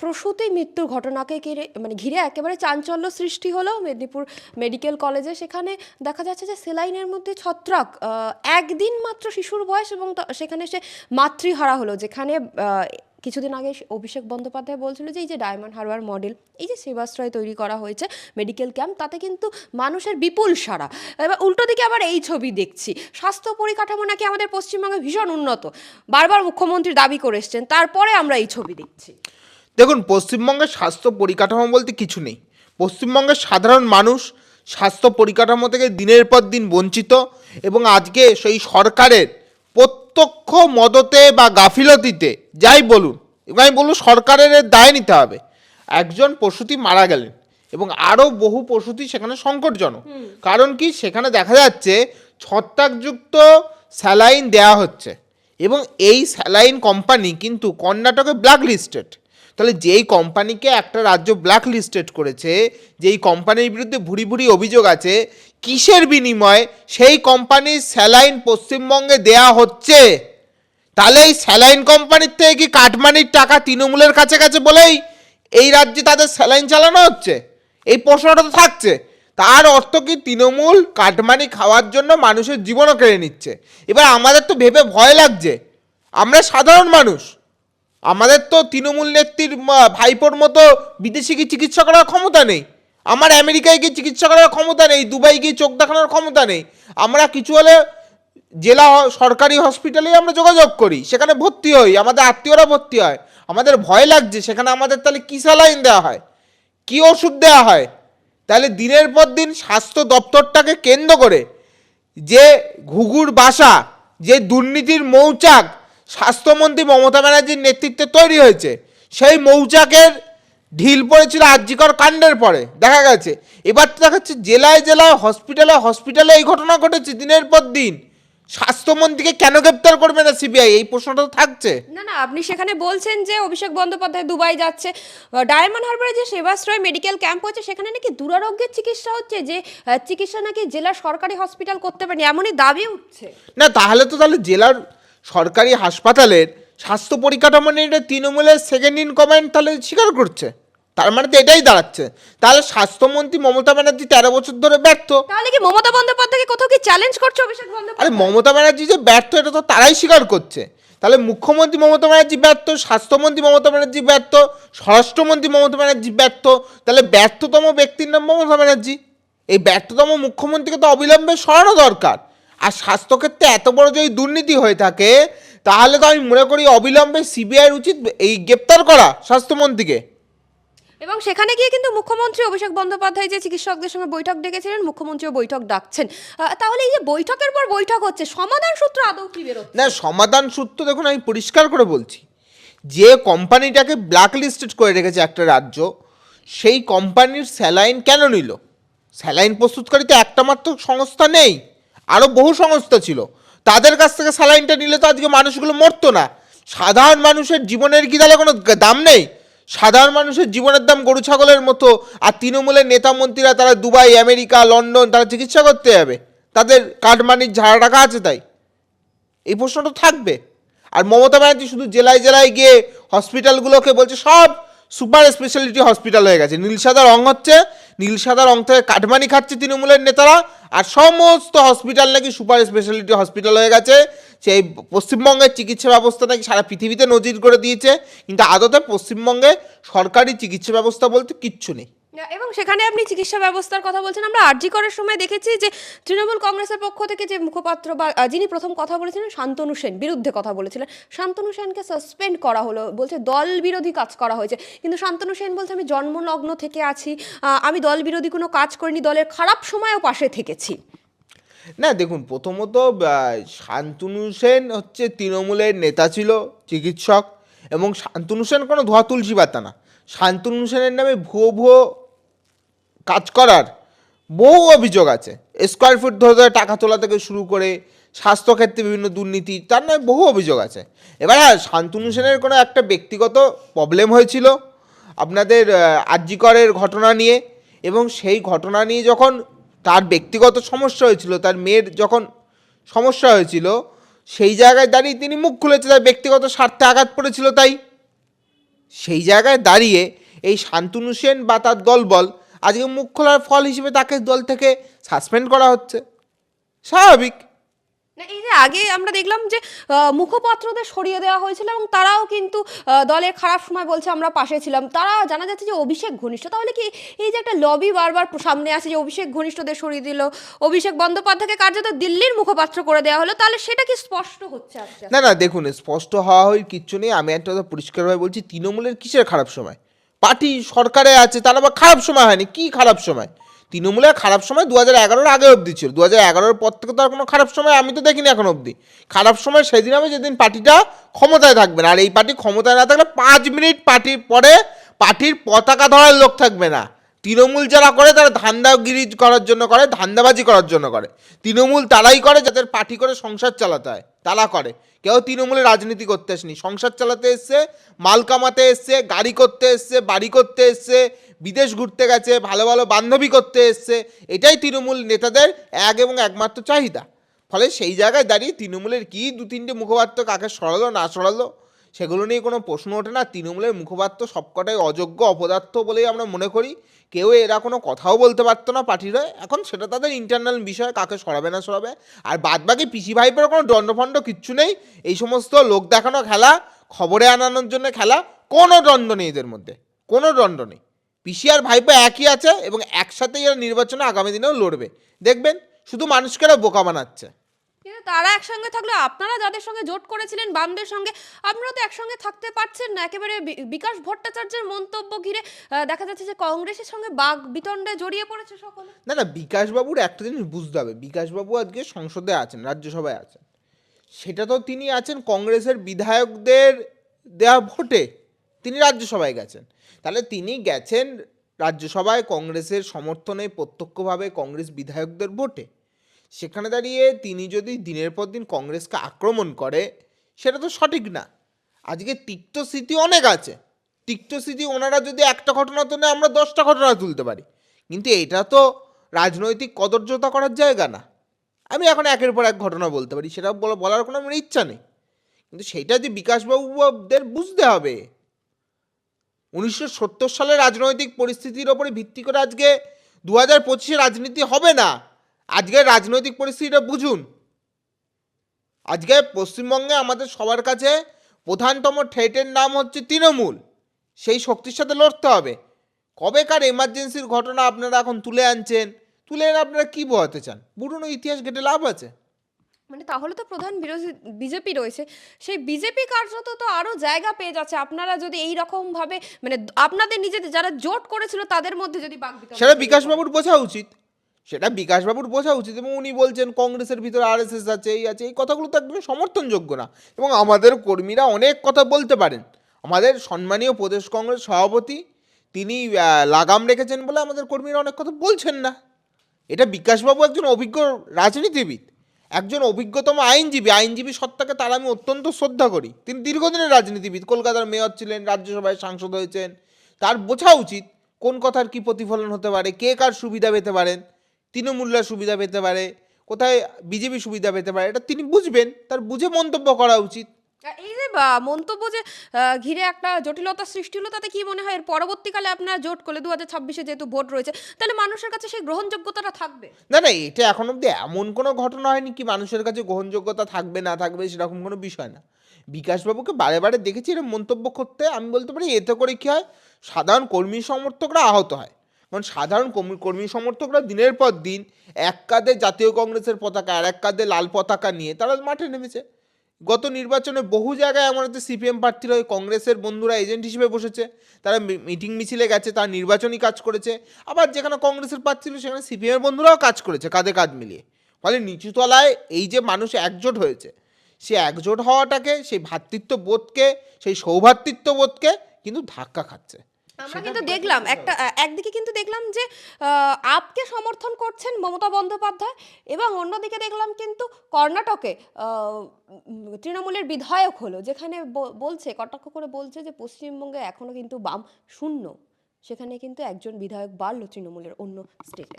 প্রসূতি মৃত্যুর ঘটনাকে মানে ঘিরে একেবারে চাঞ্চল্য সৃষ্টি হলো মেদিনীপুর মেডিকেল কলেজে। সেখানে দেখা যাচ্ছে যে সেলাইনের মধ্যে ছত্রাক একদিন মাত্র শিশুর বয়স এবং সেখানে সে মাতৃহারা হলো, যেখানে কিছুদিন আগে অভিষেক বন্দ্যোপাধ্যায় বলছিল যে এই যে ডায়মন্ড হারবার মডেল, এই যে সেবাশ্রয় তৈরি করা হয়েছে মেডিকেল ক্যাম্প, তাতে কিন্তু মানুষের বিপুল সারা এবার উল্টো দিকে আবার এই ছবি দেখছি, স্বাস্থ্য পরিকাঠামো নাকি আমাদের পশ্চিমবঙ্গে ভীষণ উন্নত, বারবার মুখ্যমন্ত্রী দাবি করে এসছেন, তারপরে আমরা এই ছবি দেখছি। দেখুন পশ্চিমবঙ্গের স্বাস্থ্য পরিকাঠামো বলতে কিছু নেই। পশ্চিমবঙ্গের সাধারণ মানুষ স্বাস্থ্য পরিকাঠামো থেকে দিনের পর দিন বঞ্চিত এবং আজকে সেই সরকারের প্রত্যক্ষ মদতে বা গাফিলতিতে যাই বলুন এবং আমি বলব সরকারের দায় নিতে হবে। একজন প্রসূতি মারা গেলেন এবং আরও বহু প্রসূতি সেখানে সংকটজনক। কারণ কি? সেখানে দেখা যাচ্ছে ছত্রাকযুক্ত স্যালাইন দেয়া হচ্ছে এবং এই স্যালাইন কোম্পানি কিন্তু কর্ণাটকে ব্ল্যাক লিস্টেড তাহলে যেই কোম্পানিকে একটা রাজ্য ব্ল্যাক লিস্টেড করেছে, যেই কোম্পানির বিরুদ্ধে ভুরি ভুরি অভিযোগ আছে, কিসের বিনিময়ে সেই কোম্পানির স্যালাইন পশ্চিমবঙ্গে দেয়া হচ্ছে? তাহলে এই স্যালাইন কোম্পানির থেকে কি কাটমানির টাকা তৃণমূলের কাছে কাছে বলেই এই রাজ্যে তাদের স্যালাইন চালানো হচ্ছে? এই প্রশ্নটা তো থাকছে। তার অর্থ কি তৃণমূল কাটমানি খাওয়ার জন্য মানুষের জীবনও কেড়ে নিচ্ছে? এবার আমাদের তো ভেবে ভয় লাগছে। আমরা সাধারণ মানুষ। আমাদের তো তৃণমূল নেত্রীর ভাইপোর মতো বিদেশি গিয়ে চিকিৎসা করার ক্ষমতা নেই? আমার আমেরিকায় গিয়ে চিকিৎসা করার ক্ষমতা নেই? দুবাই গিয়ে চোখ দেখানোর ক্ষমতা নেই? আমরা কিছু হলে জেলা সরকারি হসপিটালে আমরা যোগাযোগ করি, সেখানে ভর্তি হই, আমাদের আত্মীয়রা ভর্তি হয়। আমাদের ভয় লাগছে, সেখানে আমাদের তাহলে কী স্যালাইন দেওয়া হয়? কী ওষুধ দেওয়া হয়? তাহলে দিনের পর দিন স্বাস্থ্য দপ্তরটাকে কেন্দ্র করে যে ঘুঘুর বাসা, যে দুর্নীতির মৌচাক স্বাস্থ্যমন্ত্রী মমতা ব্যানার্জির নেতৃত্বে তৈরি হয়েছে। সেই মৌচাকের ঢিল পড়েছিল আর্যিকর কাণ্ডের পরে দেখা গেছে। এবার তো দেখাচ্ছে জেলায় জেলায় হসপিটালে হসপিটালে এই ঘটনা ঘটেছে দিনের পর দিন। স্বাস্থ্যমন্ত্রীকে কেন গ্রেপ্তার করবে না সিবিআই? এই প্রশ্নটা থাকছে। না না আপনি সেখানে বলছেন যে অভিষেক বন্দ্যোপাধ্যায় দুবাই যাচ্ছে। ডায়মন্ড হারবারে যে সেবাশ্রয় মেডিকেল ক্যাম্প হচ্ছে সেখানে নাকি দুরারোগ্যের চিকিৎসা হচ্ছে যে চিকিৎসা নাকি জেলার সরকারি হসপিটাল করতে পারেনি এমনই দাবি উঠছে। না তাহলে তো তাহলে জেলার সরকারি হাসপাতালের স্বাস্থ্য পরিকাঠামো নিয়ে এটা তৃণমূলের সেকেন্ড ইন কমান্ড তাহলে স্বীকার করছে। তার মানে তো এটাই দাঁড়াচ্ছে। তাহলে স্বাস্থ্যমন্ত্রী মমতা ব্যানার্জি তেরো বছর ধরে ব্যর্থ। তাহলে কি মমতা বন্দ্যোপাধ্যায়কে কোথাও কি চ্যালেঞ্জ করছে অভিষেক আরে বন্দ্যোপাধ্যায় মমতা ব্যানার্জি যে ব্যর্থ এটা তো তারাই স্বীকার করছে। তাহলে মুখ্যমন্ত্রী মমতা ব্যানার্জি ব্যর্থ স্বাস্থ্যমন্ত্রী মমতা ব্যানার্জি ব্যর্থ স্বরাষ্ট্রমন্ত্রী মমতা ব্যানার্জি ব্যর্থ তাহলে ব্যর্থতম ব্যক্তির নাম মমতা ব্যানার্জি। এই ব্যর্থতম মুখ্যমন্ত্রীকে তো অবিলম্বে সরানো দরকার। আর স্বাস্থ্যক্ষেত্রে এত বড় যদি দুর্নীতি হয়ে থাকে তাহলে তো আমি মনে করি অবিলম্বে সিবিআইয়ের উচিত এই গ্রেপ্তার করা স্বাস্থ্যমন্ত্রীকে। এবং সেখানে গিয়ে কিন্তু মুখ্যমন্ত্রী অভিষেক বন্দ্যোপাধ্যায় যে চিকিৎসকদের সঙ্গে বৈঠক ডেকেছিলেন মুখ্যমন্ত্রীও বৈঠক ডাকছেন। তাহলে এই যে বৈঠকের পর বৈঠক হচ্ছে সমাধান সূত্র আদৌ কি বেরোচ্ছে? না সমাধান সূত্র দেখুন আমি পরিষ্কার করে বলছি। যে কোম্পানিটাকে ব্ল্যাক লিস্টেড করে রেখেছে একটা রাজ্য সেই কোম্পানির স্যালাইন কেন নিল? স্যালাইন প্রস্তুতকারী তো একটা মাত্র সংস্থা নেই। আরও বহু সংস্থা ছিল। তাদের কাছ থেকে স্যালাইনটা নিলে তো আজকে মানুষগুলো মরতো না। সাধারণ মানুষের জীবনের কি তাহলে কোনো দাম নেই? সাধারণ মানুষের জীবনের দাম গরু, ছাগলের মতো। আর তৃণমূলের নেতা মন্ত্রীরা তারা দুবাই, আমেরিকা, লন্ডন, তারা চিকিৎসা করতে যাবে। তাদের কাঠমানির ঝাড়া টাকা আছে তাই। এই প্রশ্নটা থাকবে। আর মমতা ব্যানার্জি শুধু জেলায় জেলায় গিয়ে হসপিটালগুলোকে বলছে, সব সুপার স্পেশালিটি হসপিটাল হয়ে গেছে। নীল সাদা রং হচ্ছে নীল সাদার রং থেকে কাটমানি খাচ্ছে তৃণমূলের নেতারা। আর সমস্ত হসপিটাল নাকি সুপার স্পেশালিটি হসপিটাল হয়ে গেছে। সেই পশ্চিমবঙ্গের চিকিৎসা ব্যবস্থা নাকি সারা পৃথিবীতে নজির করে দিয়েছে। কিন্তু আদতে পশ্চিমবঙ্গে সরকারি চিকিৎসা ব্যবস্থা বলতে কিচ্ছু নেই। এবং সেখানে আপনি চিকিৎসা ব্যবস্থার কথা বলছেন, আমরা আরজি করার সময় দেখেছি যে তৃণমূল কংগ্রেসের পক্ষ থেকে যে মুখপাত্র বা যিনি প্রথম কথা বলেছিলেন, শান্তনু সেন, বিরুদ্ধে কথা বলেছিলেন। শান্তনু সেনকে সাসপেন্ড করা হলো, বলছে দল বিরোধী কাজ করা হয়েছে। কিন্তু শান্তনু সেন বলছে, আমি জন্মলগ্ন থেকে আছি আমি দল বিরোধী কোনো কাজ করিনি, দলের খারাপ সময়ও পাশে থেকেছি। না, দেখুন, প্রথমত শান্তনু সেন হচ্ছে তৃণমূলের নেতা ছিল, চিকিৎসক, এবং শান্তনু সেন কোনো ধোয়া তুলসী পাতা না। শান্তনু সেনের নামে ভুয়ো ভুয়ো কাজ করার বহু অভিযোগ আছে। স্কোয়ার ফুট ধরে ধরে টাকা তোলা থেকে শুরু করে স্বাস্থ্যক্ষেত্রে বিভিন্ন দুর্নীতি, তার নামে বহু অভিযোগ আছে। এবার হ্যাঁ শান্তনু সেনের কোনো একটা ব্যক্তিগত প্রবলেম হয়েছিল আপনাদের আর্যিকরের ঘটনা নিয়ে এবং সেই ঘটনা নিয়ে যখন তার ব্যক্তিগত সমস্যা হয়েছিল, তার মেয়ের যখন সমস্যা হয়েছিল, সেই জায়গায় দাঁড়িয়ে তিনি মুখ খুলেছে, তার ব্যক্তিগত স্বার্থে আঘাত পড়েছিল তাই। সেই জায়গায় দাঁড়িয়ে এই শান্তনু সেন বা তার দলবল আজকে মুখ খোলার ফল হিসেবে তাকে দল থেকে সাসপেন্ড করা হচ্ছে। স্বাভাবিক। না, এই যে আগে আমরা দেখলাম যে মুখপাত্রদের সরিয়ে দেওয়া হয়েছিল এবং তারাও কিন্তু দলের খারাপ সময় বলছে আমরা পাশে ছিলাম। তারা জানা যাচ্ছে যে অভিষেক ঘনিষ্ঠ তাহলে কি এই যে একটা লবি বারবার সামনে আসে যে অভিষেক ঘনিষ্ঠদের সরিয়ে দিল অভিষেক বন্দ্যোপাধ্যায়কে কার্যত দিল্লির মুখপাত্র করে দেওয়া হলো তাহলে সেটা কি স্পষ্ট হচ্ছে? না না দেখুন স্পষ্ট হওয়া হয় কিচ্ছু নেই। আমি একটা কথা পরিষ্কারভাবে বলছি তৃণমূলের কিসের খারাপ সময়? পার্টি সরকারে আছে তার আবার খারাপ সময় হয়নি। কি খারাপ সময়? তৃণমূলে খারাপ সময় দু হাজার এগারোর আগে অবধি ছিল। দু হাজার এগারোর পর থেকে তো আর কোনো খারাপ সময় আমি তো দেখিনি এখন অবধি। খারাপ সময় সেদিন হবে যেদিন পার্টিটা ক্ষমতায় থাকবে না আর এই পার্টি ক্ষমতায় না থাকলে পাঁচ মিনিট পার্টির পরে পার্টির পতাকা ধরার লোক থাকবে না। তৃণমূল যারা করে তারা ধান্দাগিরি করার জন্য করে, ধান্দাবাজি করার জন্য করে। তৃণমূল তারাই করে যাদের পার্টি করে সংসার চালাতে হয়, তারা করে। কেউ তৃণমূলে রাজনীতি করতে আসেনি। সংসার চালাতে এসছে, মাল কামাতে এসছে, গাড়ি করতে এসছে, বাড়ি করতে এসছে, বিদেশ ঘুরতে গেছে, ভালো ভালো বান্ধবী করতে এসছে। এটাই তৃণমূল নেতাদের এক এবং একমাত্র চাহিদা। ফলে সেই জায়গায় দাঁড়িয়ে তৃণমূলের কি দু তিনটে মুখপাত্র কাকে সরালো, না সরালো সেগুলো নিয়ে কোনো প্রশ্ন ওঠে না। তৃণমূলের মুখপাত্র সবকটাই অযোগ্য, অপদার্থ বলেই আমরা মনে করি। কেউ এরা কোনো কথাও বলতে পারতো না পার্টির। এখন সেটা তাদের ইন্টারনাল বিষয়, কাকে সরাবে না সরাবে। আর বাদবাকি পিসি ভাইপের কোনো দণ্ডফণ্ড কিচ্ছু নেই। এই সমস্ত লোক দেখানো খেলা, খবরে আনানোর জন্য খেলা, কোনো দ্বন্দ্ব নেই এদের মধ্যে। কোনো দ্বন্দ্ব নেই। পিসি আর ভাইপো একই আছে এবং একসাথেই এরা নির্বাচনে আগামী দিনেও লড়বে। দেখবেন, শুধু মানুষকে বোকা বানাচ্ছে। কিন্তু তারা একসঙ্গে থাকলে আপনারা যাদের সঙ্গে জোট করেছিলেন বামদের সঙ্গে, আপনারা তো একসঙ্গে থাকতে পারছেন না। একেবারে বিকাশ ভট্টাচার্যের মন্তব্য ঘিরে দেখা যাচ্ছে যে কংগ্রেসের সঙ্গে বাঘ বিতণ্ডায় জড়িয়ে পড়েছে সকলে। না না, বিকাশবাবুর একটা জিনিস বুঝতে হবে। বিকাশবাবু আজকে সংসদে আছেন, রাজ্যসভায় আছেন। সেটা তো তিনি আছেন কংগ্রেসের বিধায়কদের দেওয়া ভোটে। তিনি রাজ্যসভায় গেছেন। তাহলে তিনি গেছেন রাজ্যসভায় কংগ্রেসের সমর্থনে প্রত্যক্ষভাবে কংগ্রেস বিধায়কদের ভোটে। সেখানে দাঁড়িয়ে তিনি যদি দিনের পর দিন কংগ্রেসকে আক্রমণ করে, সেটা তো সঠিক না। আজকে তিক্ত স্মৃতি অনেক আছে। তিক্ত স্মৃতি ওনারা যদি একটা ঘটনা তোলে, আমরা দশটা ঘটনা তুলতে পারি। কিন্তু এটা তো রাজনৈতিক কদর্যতা করার জায়গা না। আমি এখন একের পর এক ঘটনা বলতে পারি, সেটা বলা- বলার কোনো আমার ইচ্ছা নেই। কিন্তু সেইটা যে বিকাশবাবুদের বুঝতে হবে। উনিশশো সত্তর সালের রাজনৈতিক পরিস্থিতির ওপরে ভিত্তি করে আজকে দু হাজার পঁচিশে রাজনীতি হবে না। আজকের রাজনৈতিক পরিস্থিতিটা বুঝুন। আজকে পশ্চিমবঙ্গে আমাদের সবার কাছে প্রধানতম থ্রেটের নাম হচ্ছে তৃণমূল। সেই শক্তির সাথে লড়তে হবে। কবেকার এমার্জেন্সির ঘটনা আপনারা এখন তুলে আনছেন তুলে এনে আপনারা কী বোঝাতে চান? পুরনো ইতিহাস ঘেটে লাভ আছে। মানে তাহলে তো প্রধান বিরোধী বিজেপি রয়েছে। সেই বিজেপি কার্যত তো আরও জায়গা পেয়ে যাচ্ছে। আপনারা যদি এই রকম ভাবে মানে আপনাদের নিজেদের যারা জোট করেছিল তাদের মধ্যে যদি সেটা বিকাশবাবুর বোঝা উচিত। সেটা বিকাশবাবুর বোঝা উচিত এবং উনি বলছেন, কংগ্রেসের ভিতরে আর এস আছে, এই আছে। এই কথাগুলো তো একদমই সমর্থনযোগ্য না। এবং আমাদের কর্মীরা অনেক কথা বলতে পারেন। আমাদের সম্মানীয় প্রদেশ কংগ্রেস সভাপতি, তিনি লাগাম রেখেছেন বলে আমাদের কর্মীরা অনেক কথা বলছেন না। এটা বিকাশবাবু একজন অভিজ্ঞ রাজনীতিবিদ। একজন অভিজ্ঞতম আইনজীবী। আইনজীবী সত্তাকে তার আমি অত্যন্ত শ্রদ্ধা করি। তিনি দীর্ঘদিনের রাজনীতিবিদ। কলকাতার মেয়র ছিলেন, রাজ্যসভায় সাংসদ হয়েছেন। তার বোঝা উচিত কোন কথার কি প্রতিফলন হতে পারে, কে কার সুবিধা পেতে পারেন। তৃণমূলরা সুবিধা পেতে পারে কোথায় বিজেপি সুবিধা পেতে পারে এটা তিনি বুঝবেন তার বুঝে মন্তব্য করা উচিত। এই যে বা, মন্তব্য যে ঘিরে একটা জটিলতা সৃষ্টি হলো তাতে কি মনে হয় এর পরবর্তীকালে আপনারা জোট করলে দু হাজার ছাব্বিশে যেহেতু ভোট রয়েছে তাহলে মানুষের কাছে সেই গ্রহণযোগ্যতাটা থাকবে? না না এটা এখন অব্দি এমন কোনো ঘটনা হয়নি কি মানুষের কাছে গ্রহণযোগ্যতা থাকবে না থাকবে সেরকম কোনো বিষয় না। বিকাশবাবুকে বারে বারে দেখেছি এরকম মন্তব্য করতে আমি বলতে পারি এতে করে কী হয় সাধারণ কর্মী সমর্থকরা আহত হয়। কারণ সাধারণ কর্মী সমর্থকরা দিনের পর দিন এক কাঁধে জাতীয় কংগ্রেসের পতাকা আর এক কাঁধে লাল পতাকা নিয়ে তারা মাঠে নেমেছে। গত নির্বাচনে বহু জায়গায় আমার হচ্ছে সিপিএম প্রার্থীরা ওই কংগ্রেসের বন্ধুরা এজেন্ট হিসেবে বসেছে। তারা মিটিং মিছিলে গেছে, তারা নির্বাচনী কাজ করেছে। আবার যেখানে কংগ্রেসের প্রার্থী ছিল, সেখানে সিপিএমের বন্ধুরাও কাজ করেছে কাঁধে কাঁধ মিলিয়ে। ফলে নিচুতলায় এই যে মানুষ একজোট হয়েছে, সে একজোট হওয়াটাকে, সেই ভ্রাতৃত্ব বোধকে সেই সৌভ্রাতৃত্ব বোধকে কিন্তু ধাক্কা খাচ্ছে। আমরা কিন্তু দেখলাম একটা একদিকে কিন্তু দেখলাম যে আপকে সমর্থন করছেন মমতা বন্দ্যোপাধ্যায় এবং অন্যদিকে দেখলাম কিন্তু কর্ণাটকে তৃণমূলের বিধায়ক হলো যেখানে বলছে কটাক্ষ করে বলছে যে পশ্চিমবঙ্গে এখনও কিন্তু বাম শূন্য। সেখানে কিন্তু একজন বিধায়ক বাড়লো তৃণমূলের অন্য স্টেটে।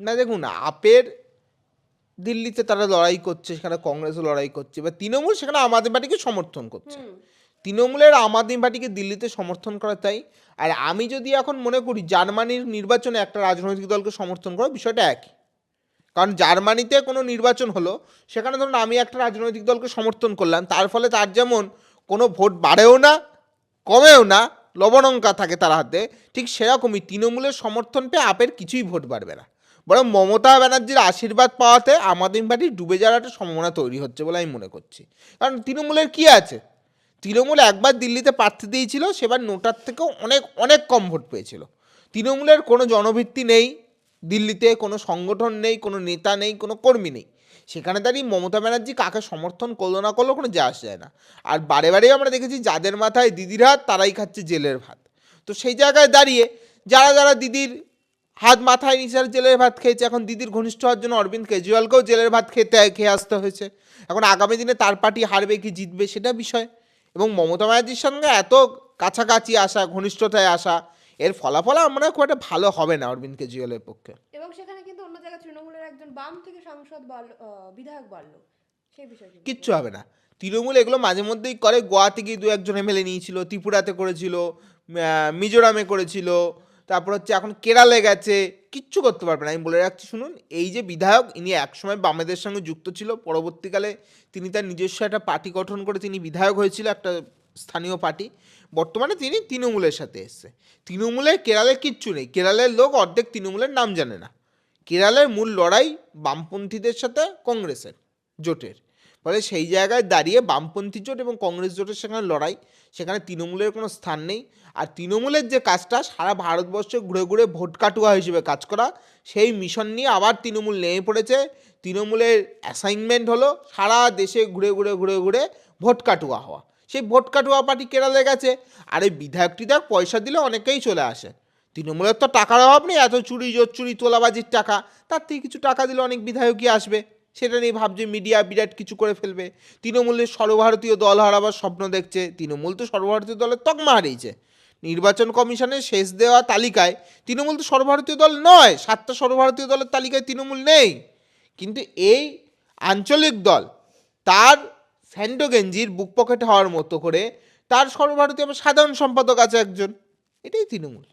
না দেখুন আপের দিল্লিতে তারা লড়াই করছে সেখানে কংগ্রেসও লড়াই করছে বা তৃণমূল সেখানে আমাদের বাড়িকে সমর্থন করছে। তৃণমূলের আম আদমি পার্টিকে দিল্লিতে সমর্থন করা তাই? আর আমি যদি এখন মনে করি জার্মানির নির্বাচনে একটা রাজনৈতিক দলকে সমর্থন করা, বিষয়টা একই। কারণ জার্মানিতে কোনো নির্বাচন হলো, সেখানে ধরুন আমি একটা রাজনৈতিক দলকে সমর্থন করলাম, তার ফলে তার যেমন কোনো ভোট বাড়েও না, কমেও না, লবণঙ্কা থাকে তার হাতে, ঠিক সেরকমই তৃণমূলের সমর্থন পেয়ে আপের কিছুই ভোট বাড়বে না। বরং মমতা ব্যানার্জির আশীর্বাদ পাওয়াতে আম আদমি পার্টি ডুবে যাওয়ার একটা সম্ভাবনা তৈরি হচ্ছে বলে আমি মনে করছি। কারণ তৃণমূলের কি আছে? তৃণমূল একবার দিল্লিতে প্রার্থী দিয়েছিল, সেবার নোটার থেকেও অনেক অনেক কম ভোট পেয়েছিল। তৃণমূলের কোনো জনভিত্তি নেই, দিল্লিতে কোনো সংগঠন নেই, কোনো নেতা নেই, কোনো কর্মী নেই। সেখানে দাঁড়িয়ে মমতা ব্যানার্জি কাকে সমর্থন করল না করল কোনো যা আসে যায় না। আর বারে বারেই আমরা দেখেছি যাদের মাথায় দিদির হাত, তারাই খাচ্ছে জেলের ভাত। তো সেই জায়গায় দাঁড়িয়ে যারা যারা দিদির হাত মাথায় নিচের জেলের ভাত খেয়েছে, এখন দিদির ঘনিষ্ঠ হওয়ার জন্য অরবিন্দ কেজরিওয়ালকেও জেলের ভাত খেতে, খেয়ে আসতে হয়েছে। এখন আগামী দিনে তার পার্টি হারবে কি জিতবে সেটা বিষয়। এবং মমতা ব্যানার্জির সঙ্গে এত কাছাকাছি আসা ঘনিষ্ঠতায় আসা এর ফলাফল আমরা খুব একটা ভালো হবে না অরবিন্দ কেজরিওয়ালের পক্ষে। এবং সেখানে কিন্তু অন্য জায়গায় তৃণমূলের একজন বাম থেকে সাংসদ বিধায়ক বাড়লো। সেই বিষয়ে কিচ্ছু হবে না। তৃণমূল এগুলো মাঝে মধ্যেই করে গোয়াতে গিয়ে দু একজন এমএলএ নিয়েছিল ত্রিপুরাতে করেছিল মিজোরামে করেছিল তারপর হচ্ছে এখন কেরালে গেছে কিচ্ছু করতে পারবে না। আমি বলে রাখছি, শুনুন, এই যে বিধায়ক, ইনি একসময় বামেদের সঙ্গে যুক্ত ছিল, পরবর্তীকালে তিনি তার নিজস্ব একটা পার্টি গঠন করে তিনি বিধায়ক হয়েছিল, একটা স্থানীয় পার্টি। বর্তমানে তিনি তৃণমূলের সাথে এসছে। তৃণমূলের কেরালে কিচ্ছু নেই। কেরালের লোক অর্ধেক তৃণমূলের নাম জানে না। কেরালের মূল লড়াই বামপন্থীদের সাথে, কংগ্রেসের জোটের। ফলে সেই জায়গায় দাঁড়িয়ে বামপন্থী জোট এবং কংগ্রেস জোটের সেখানে লড়াই, সেখানে তৃণমূলের কোনো স্থান নেই। আর তৃণমূলের যে কাজটা, সারা ভারতবর্ষে ঘুরে ঘুরে ভোট কাটুয়া হিসেবে কাজ করা, সেই মিশন নিয়ে আবার তৃণমূল নেমে পড়েছে। তৃণমূলের অ্যাসাইনমেন্ট হলো সারা দেশে ঘুরে ঘুরে ঘুরে ঘুরে ভোট কাটুয়া হওয়া। সেই ভোট কাটুয়া পার্টি কেরালে গেছে। আর এই বিধায়ক টিধায়ক পয়সা দিলে অনেকেই চলে আসে। তৃণমূলের তো টাকার অভাব নেই, এত চুরি জোর চুরি তোলাবাজির টাকা, তার থেকে কিছু টাকা দিলে অনেক বিধায়কই আসবে। সেটা নিয়ে ভাবছে মিডিয়া বিরাট কিছু করে ফেলবে। তৃণমূলের সর্বভারতীয় দল হারাবার স্বপ্ন দেখছে। তৃণমূল তো সর্বভারতীয় দলের তকমা হারিয়েছে। নির্বাচন কমিশনের শেষ দেওয়া তালিকায় তৃণমূল তো সর্বভারতীয় দল নয়, সাতটা সর্বভারতীয় দলের তালিকায় তৃণমূল নেই। কিন্তু এই আঞ্চলিক দল, তার স্যান্ডো গেঞ্জির বুক পকেট হওয়ার মতো করে তার সর্বভারতীয় সাধারণ সম্পাদক আছে একজন। এটাই তৃণমূল।